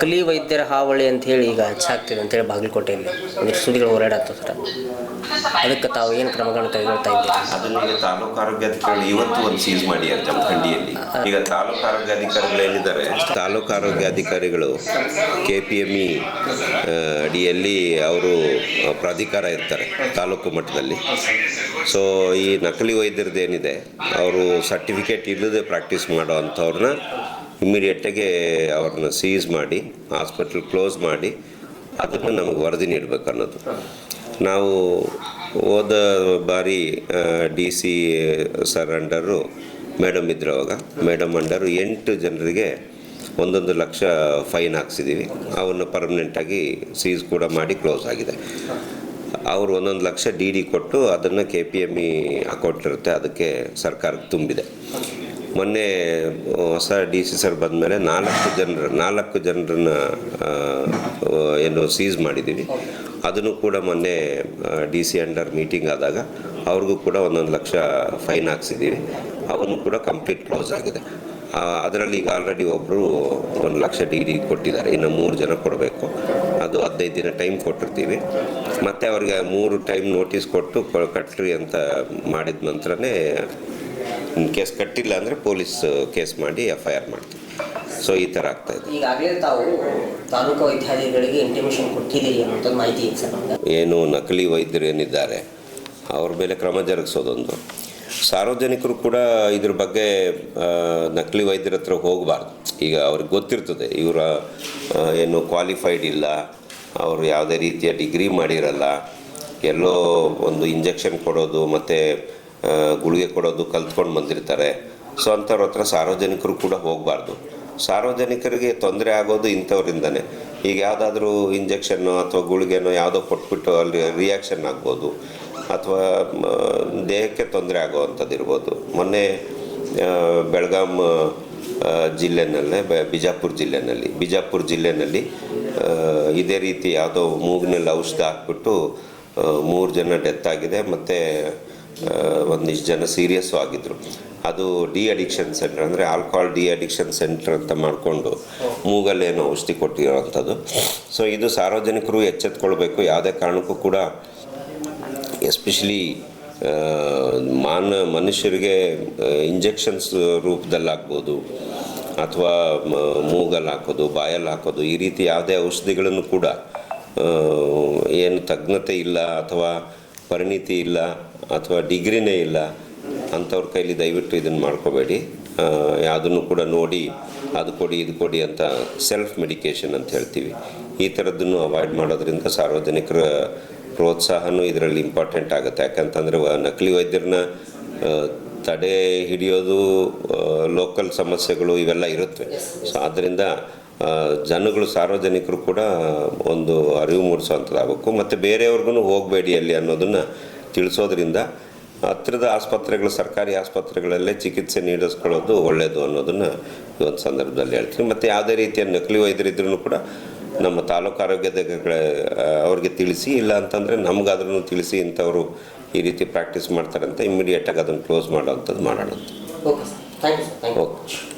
ಕಲಿ ವೈದ್ಯರ ಹಾವಳಿ ಅಂತ ಹೇಳಿ ಈಗ ಹೆಚ್ಚಾಗ್ತಿದೆ ಅಂತೇಳಿ ಬಾಗಲಕೋಟೆಯಲ್ಲಿ ಒಂದು ಸುದ್ದಿಗಳು ಓಡಾಡತ್ತವ ಸರ್. ಅದಕ್ಕೆ ತಾವು ಏನು ಕ್ರಮಗಳನ್ನು ಕೈಗೊಳ್ತಾ ಇದ್ದೀರಿ? ಅದನ್ನ ಈಗ ತಾಲೂಕು ಆರೋಗ್ಯಾಧಿಕಾರಿಗಳು ಇವತ್ತು ಒಂದು ಸೀಸ್ ಮಾಡ್ಯಾರ ಜಮಖಂಡಿಯಲ್ಲಿ. ಈಗ ತಾಲೂಕು ಆರೋಗ್ಯಾಧಿಕಾರಿಗಳು ಏನಿದ್ದಾರೆ ತಾಲೂಕು ಆರೋಗ್ಯಾಧಿಕಾರಿಗಳು ಕೆ ಪಿ ಎಂ ಇ ಅಡಿಯಲ್ಲಿ ಅವರು ಪ್ರಾಧಿಕಾರ ಇರ್ತಾರೆ ತಾಲೂಕು ಮಟ್ಟದಲ್ಲಿ. ಸೊ ಈ ನಕಲಿ ವೈದ್ಯರದ್ದು ಏನಿದೆ? ಅವರು ಸರ್ಟಿಫಿಕೇಟ್ ಇಲ್ಲದೆ ಪ್ರಾಕ್ಟೀಸ್ ಮಾಡೋ ಅಂಥವ್ರನ್ನ ಇಮಿಡಿಯೇಟಾಗಿ ಅವ್ರನ್ನ ಸೀಸ್ ಮಾಡಿ ಹಾಸ್ಪಿಟ್ಲ್ ಕ್ಲೋಸ್ ಮಾಡಿ, ಅದನ್ನು ನಮಗೆ ವರದಿ ನೀಡಬೇಕು ಅನ್ನೋದು ನಾವು ಹೋದ ಬಾರಿ D C sir under madam ಇದ್ರು ಅವಾಗ ಮೇಡಮ್ ಅಂಡರು ಎಂಟು ಜನರಿಗೆ ಒಂದೊಂದು ಲಕ್ಷ ಫೈನ್ ಹಾಕ್ಸಿದ್ದೀವಿ ಅವನ್ನು ಪರ್ಮನೆಂಟಾಗಿ ಸೀಸ್ ಕೂಡ ಮಾಡಿ ಕ್ಲೋಸ್ ಆಗಿದೆ. ಅವರು ಒಂದೊಂದು ಲಕ್ಷ ಡಿ ಡಿ ಕೊಟ್ಟು ಅದನ್ನು K P M E account ಇರುತ್ತೆ, ಅದಕ್ಕೆ ಸರ್ಕಾರಕ್ಕೆ ತುಂಬಿದೆ. ಮೊನ್ನೆ ಹೊಸ ಡಿ ಸಿ ಸರ್ ಬಂದಮೇಲೆ ನಾಲ್ಕು ಜನರ, ನಾಲ್ಕು ಜನರನ್ನ ಏನು ಸೀಸ್ ಮಾಡಿದ್ದೀವಿ. ಅದನ್ನು ಕೂಡ ಮೊನ್ನೆ ಡಿ ಸಿ ಅಂಡರ್ ಮೀಟಿಂಗ್ ಆದಾಗ ಅವ್ರಿಗೂ ಕೂಡ ಒಂದೊಂದು ಲಕ್ಷ ಫೈನ್ ಹಾಕ್ಸಿದ್ದೀವಿ. ಅವನು ಕೂಡ ಕಂಪ್ಲೀಟ್ ಕ್ಲೋಸ್ ಆಗಿದೆ. ಅದರಲ್ಲಿ ಈಗ ಆಲ್ರೆಡಿ ಒಬ್ಬರು ಒಂದು ಲಕ್ಷ ಡಿ ಡಿ ಕೊಟ್ಟಿದ್ದಾರೆ. ಇನ್ನು ಮೂರು ಜನ ಕೊಡಬೇಕು. ಅದು ಹದಿನೈದು ದಿನ ಟೈಮ್ ಕೊಟ್ಟಿರ್ತೀವಿ. ಮತ್ತು ಅವ್ರಿಗೆ ಮೂರು ಟೈಮ್ ನೋಟಿಸ್ ಕೊಟ್ಟು ಕಟ್ಟ್ರಿ ಅಂತ ಮಾಡಿದ ನಂತರನೇ ಕೇಸ್ ಕಟ್ಟಿಲ್ಲ ಅಂದರೆ ಪೊಲೀಸ್ ಕೇಸ್ ಮಾಡಿ ಎಫ್ ಐ ಆರ್ ಮಾಡ್ತೀವಿ. ಸೊ ಈ ಥರ ಆಗ್ತಾ ಇದೆ. ಈಗಾಗಲೇ ತಾವು ತಾಲೂಕು ವೈದ್ಯಾಧಿಕಾರಿಗಳಿಗೆ ಇಂಟಿಮೇಷನ್ ಕೊಟ್ಟಿದ್ದೀರಿ ಅನ್ನೋದೊಂದು ಮಾಹಿತಿ ಇದೆ ಸರ್ ನಮ್ಗೆ. ಏನು ನಕಲಿ ವೈದ್ಯರು ಏನಿದ್ದಾರೆ ಅವ್ರ ಮೇಲೆ ಕ್ರಮ ಜರುಗಿಸೋದೊಂದು. ಸಾರ್ವಜನಿಕರು ಕೂಡ ಇದ್ರ ಬಗ್ಗೆ ನಕಲಿ ವೈದ್ಯರ ಹತ್ರ ಹೋಗಬಾರ್ದು. ಈಗ ಅವ್ರಿಗೆ ಗೊತ್ತಿರ್ತದೆ ಇವರ ಏನು ಕ್ವಾಲಿಫೈಡ್ ಇಲ್ಲ ಅವರು ಯಾವುದೇ ರೀತಿಯ ಡಿಗ್ರಿ ಮಾಡಿರಲ್ಲ ಎಲ್ಲೋ ಒಂದು ಇಂಜೆಕ್ಷನ್ ಕೊಡೋದು ಮತ್ತು ಗುಳಿಗೆ ಕೊಡೋದು ಕಲ್ತ್ಕೊಂಡು ಬಂದಿರ್ತಾರೆ. ಸೊ ಅಂಥವ್ರ ಹತ್ರ ಸಾರ್ವಜನಿಕರು ಕೂಡ ಹೋಗಬಾರ್ದು. ಸಾರ್ವಜನಿಕರಿಗೆ ತೊಂದರೆ ಆಗೋದು ಇಂಥವ್ರಿಂದನೇ. ಈಗ ಯಾವುದಾದ್ರೂ ಇಂಜೆಕ್ಷನ್ನು ಅಥವಾ ಗುಳಿಗೆನೋ ಯಾವುದೋ ಕೊಟ್ಬಿಟ್ಟು ಅಲ್ಲಿ ರಿಯಾಕ್ಷನ್ ಆಗ್ಬೋದು. ಅಥವಾ ದೇಹಕ್ಕೆ ತೊಂದರೆ ಆಗೋವಂಥದ್ದು ಇರ್ಬೋದು ಮೊನ್ನೆ ಬೆಳಗಾಂ ಜಿಲ್ಲೆನಲ್ಲೇ ಬಿಜಾಪುರ ಜಿಲ್ಲೆನಲ್ಲಿ ಬಿಜಾಪುರ ಜಿಲ್ಲೆನಲ್ಲಿ ಇದೇ ರೀತಿ ಯಾವುದೋ ಮೂಗಿನಲ್ಲಿ ಔಷಧ ಹಾಕ್ಬಿಟ್ಟು ಮೂರು ಜನ ಡೆತ್ ಆಗಿದೆ. ಮತ್ತು ಒಂದಿಷ್ಟು ಜನ ಸೀರಿಯಸ್ಸು ಆಗಿದ್ದರು ಅದು ಡಿ ಅಡಿಕ್ಷನ್ ಸೆಂಟರ್ ಅಂದರೆ ಆಲ್ಕೋಹಾಲ್ ಡಿ ಅಡಿಕ್ಷನ್ ಸೆಂಟರ್ ಅಂತ ಮಾಡಿಕೊಂಡು ಮೂಗಲ್ಲೇನೋ ಔಷಧಿ ಕೊಟ್ಟಿರೋವಂಥದ್ದು. ಸೊ ಇದು ಸಾರ್ವಜನಿಕರು ಎಚ್ಚೆತ್ಕೊಳ್ಬೇಕು. ಯಾವುದೇ ಕಾರಣಕ್ಕೂ ಕೂಡ ಎಸ್ಪೆಷಲಿ ಮಾನ, ಮನುಷ್ಯರಿಗೆ ಇಂಜೆಕ್ಷನ್ಸ್ ರೂಪದಲ್ಲಾಗ್ಬೋದು. ಅಥವಾ ಮೂಗಲ್ಲಿ ಹಾಕೋದು ಬಾಯಲ್ಲಿ ಹಾಕೋದು ಈ ರೀತಿ ಯಾವುದೇ ಔಷಧಿಗಳನ್ನು ಕೂಡ ಏನು ತಜ್ಞತೆ ಇಲ್ಲ ಅಥವಾ ಪರಿಣಿತಿ ಇಲ್ಲ ಅಥವಾ ಡಿಗ್ರಿನೇ ಇಲ್ಲ ಅಂಥವ್ರ ಕೈಲಿ ದಯವಿಟ್ಟು ಇದನ್ನು ಮಾಡ್ಕೋಬೇಡಿ. ಯಾವುದನ್ನು ಕೂಡ ನೋಡಿ ಅದು ಕೊಡಿ, ಇದು ಕೊಡಿ ಅಂತ ಸೆಲ್ಫ್ ಮೆಡಿಕೇಷನ್ ಅಂತ ಹೇಳ್ತೀವಿ. ಈ ಥರದ್ದನ್ನು ಅವಾಯ್ಡ್ ಮಾಡೋದ್ರಿಂದ ಸಾರ್ವಜನಿಕರ ಪ್ರೋತ್ಸಾಹನೂ ಇದರಲ್ಲಿ ಇಂಪಾರ್ಟೆಂಟ್ ಆಗುತ್ತೆ. ಯಾಕಂತಂದರೆ ನಕಲಿ ವೈದ್ಯರನ್ನ ತಡೆ ಹಿಡಿಯೋದು ಲೋಕಲ್ ಸಮಸ್ಯೆಗಳು ಇವೆಲ್ಲ ಇರುತ್ತವೆ. ಸೊ ಆದ್ದರಿಂದ ಜನಗಳು ಸಾರ್ವಜನಿಕರು ಕೂಡ ಒಂದು ಅರಿವು ಮೂಡಿಸುವಂಥದ್ದಾಗಬೇಕು. ಮತ್ತು ಬೇರೆಯವ್ರಿಗೂ ಹೋಗಬೇಡಿ ಅಲ್ಲಿ ಅನ್ನೋದನ್ನು ತಿಳಿಸೋದ್ರಿಂದ ಹತ್ತಿರದ ಆಸ್ಪತ್ರೆಗಳು ಸರ್ಕಾರಿ ಆಸ್ಪತ್ರೆಗಳಲ್ಲೇ ಚಿಕಿತ್ಸೆ ನೀಡಿಸ್ಕೊಳ್ಳೋದು ಒಳ್ಳೆಯದು ಅನ್ನೋದನ್ನು ಈ ಒಂದು ಸಂದರ್ಭದಲ್ಲಿ ಹೇಳ್ತೀನಿ. ಮತ್ತು ಯಾವುದೇ ರೀತಿಯ ನಕಲಿ ವೈದ್ಯರಿದ್ರೂ ಕೂಡ ನಮ್ಮ ತಾಲೂಕು ಆರೋಗ್ಯದ ಅವ್ರಿಗೆ ತಿಳಿಸಿ ಇಲ್ಲ ಅಂತಂದರೆ ನಮಗಾದ್ರೂ ತಿಳಿಸಿ ಇಂಥವರು ಈ ರೀತಿ ಪ್ರಾಕ್ಟೀಸ್ ಮಾಡ್ತಾರಂತ ಇಮ್ಮಿಡಿಯೇಟಾಗಿ ಅದನ್ನು ಕ್ಲೋಸ್ ಮಾಡೋವಂಥದ್ದು ಮಾಡೋಣ ಓಕೆ